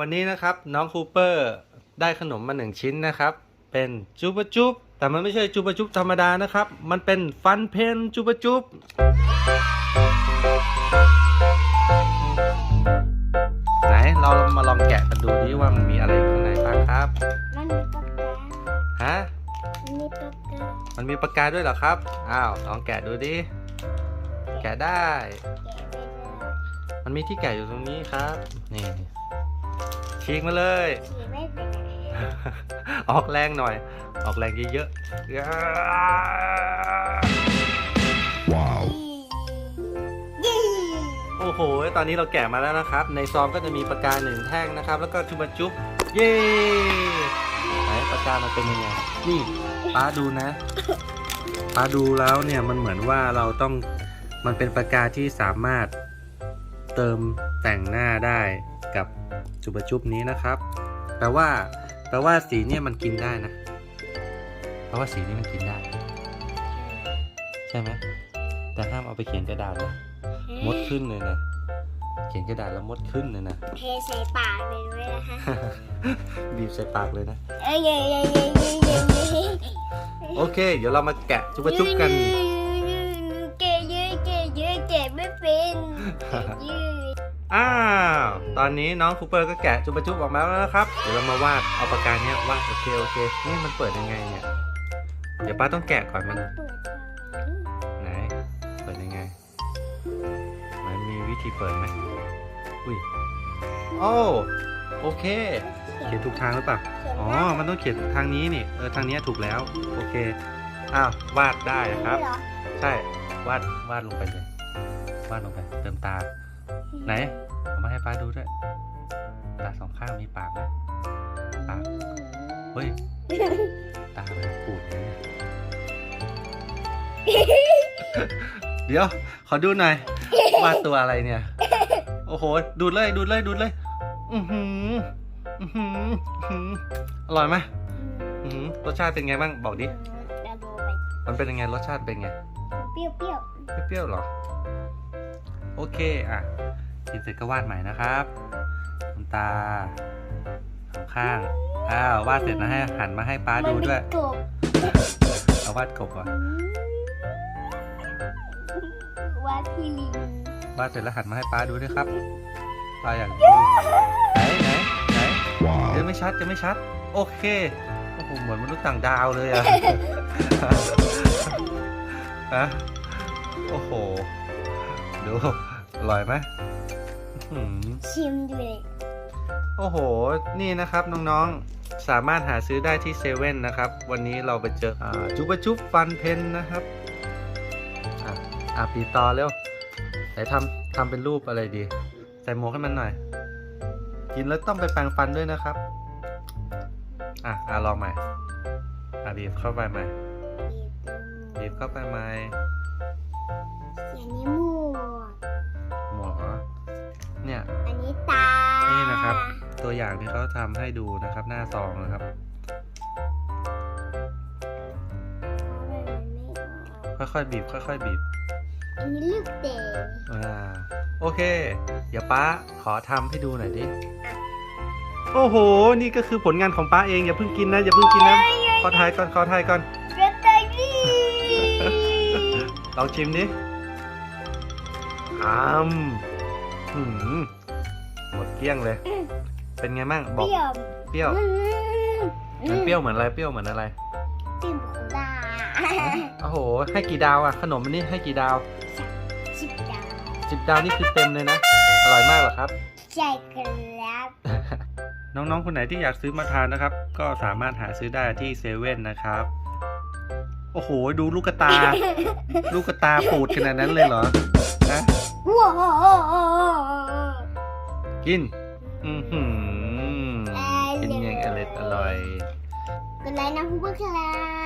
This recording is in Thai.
วันนี้นะครับน้องคูเปอร์ได้ขนมมาหนึ่งชิ้นนะครับ เป็นจูบะจุบแต่มันไม่ใช่จูบะจุบธรรมดานะครับ มันเป็นฟันเพนจูบะจุบไหนเรามาลองแกะกันดูดิว่ามันมีอะไรอยู่ข้างในบ้างครับมันมีปากกาฮะมันมีปากกามันมีปากกาด้วยเหรอครับอ้าวลองแกะดูดิแกะได้แกะไม่ได้มันมีที่แกะอยู่ตรงนี้ครับนี่ ฉีกมาเลย ฉีกไม่เป็นไรออกแรงหน่อย ออกแรงเยอะๆย้ายี่โอ้โห ตอนนี้เราแกะมาแล้วนะครับ ในซองก็จะมีปากกาหนึ่งแท่งนะครับ แล้วก็จุบะจุบเย้ไหนปากกามันเป็นยังไง นี่ป้าดูนะป้าดูแล้วเนี่ยมันเหมือนว่าเราต้อง มันเป็นปากกาที่สามารถเติมแต่งหน้าได้กับ จุบะจุบนี้นะครับ แปลว่า แปลว่าสีเนี่ยมันกินได้นะ แปลว่าสีนี้มันกินได้ ใช่ไหมแต่ห้ามเอาไปเขียนกระดาษนะมดขึ้นเลยนะเขียนกระดาษแล้วมดขึ้นเลยนะเทใส่ปากเลยด้วยนะคะบีบใส่ปากเลยนะเอ้ยเย้เย้เย้เย้เย้เย้โอเค เดี๋ยวเรามาแกะจุบะจุบกันเกะเยอะเกะเยอะเกะไม่เป็นเกะยืด อ้าว ตอนนี้น้องคูเปอร์ก็แกะจุบะจุบออกมาแล้วนะครับ เดี๋ยวเรามาวาดเอาปากกาเนี้ยวาดโอเคโอเค นี่มันเปิดยังไงเนี่ย เดี๋ยวป้าต้องแกะก่อนมันเปิดทางนี้ไหน เปิดยังไง มันมีวิธีเปิดไหมอุ้ย โอ้ โอเค เขียนถูกทางหรือเปล่า อ๋อ มันต้องเขียนทางนี้นี่ เออ ทางนี้ถูกแล้ว โอเค อ้าว วาดได้ครับเหอใช่ วาด วาดลงไปเลย วาดลงไป เติมตา ไหนเอามาให้ป้าดูด้วยตาสองข้างมีปากไหมปากเฮ้ย ตามันปูดเลยเนี่ยเดี๋ยว ขอดูหน่อยวาดตัวอะไรเนี่ย โอ้โห ดูดเลย ดูดเลย ดูดเลย อือหืออือหืออื้อหืออร่อยไหมอือหือรสชาติเป็นไงบ้าง บอกดิเราดูไปมันเป็นยังไง รสชาติเป็นไง เปรี้ยวเปรี้ยวเปรี้ยวๆเหรอ โอเคอะกินเสร็จก็วาดใหม่นะครับทำตาสองข้างอ้าววาดเสร็จนะให้หันมาให้ป้าดูด้วยเป็นกบเอาวาดกบก่อนวาดพี่ลิงวาดเสร็จแล้วหันมาให้ป้าดูด้วยครับป้าอยากดูไหนไหนไหนยังไม่ชัดยังไม่ชัด โอเคโอ้โหเหมือนมนุษย์ต่างดาวเลยอะฮะโอ้โห ดู อร่อยไหมอื้อหือชิมดูเลยโอ้โห นี่นะครับน้องๆ สามารถหาซื้อได้ที่เซเว่นนะครับ วันนี้เราไปเจออ่าจุบะจุบฟันเพนนะครับอะอะปีต่อเร็วไหนทำทำเป็นรูปอะไรดี ใส่หมวกให้มันหน่อย กินแล้วต้องไปแปรงฟันด้วยนะครับ อะอะลองใหม่อะบีบเข้าไปใหม่บีบเข้าไปใหม่เสียนี้หม เนี่ย อันนี้ตา นี่นะครับ ตัวอย่างที่เขาทำให้ดูนะครับ หน้าซองนะครับ ค่อยๆบีบ ค่อยๆบีบ อันนี้ลูกเต๋อ่าโอเค เดี๋ยวป้าขอทำให้ดูหน่อยดิ โอ้โห นี่ก็คือผลงานของป้าเองอย่าเพิ่งกินนะอย่าเพิ่งกินนะขอถ่ายก่อนขอถ่ายก่อนกระต่ายนี่ลองชิมดิอ้มหืม หมดเกลี้ยงเลย เป็นไงบ้างเปบอกรี้ยวเปรี้ยวมันเปรี้ยวเหมือนอะไร เปรี้ยวเหมือนอะไรเปรี้ยวของดาโอ้โห ให้กี่ดาวอะขนมอันนี้ให้กี่ดาวชิบดาสิบดาวนี่คือเต็มเลยนะ อร่อยมากเหรอครับ ใช่ครับ น้องๆ คนไหนที่อยากซื้อมาทานนะครับ ก็สามารถหาซื้อได้ที่เซเว่นนะครับ โอ้โห ดูลูกกระตา ลูกกระตาปูดขนาดนั้นเลยเหรอนะ ว้าวกิน อือหือเป็นยังอร่อยอร่อยกดไลค์นะคุณผู้ชม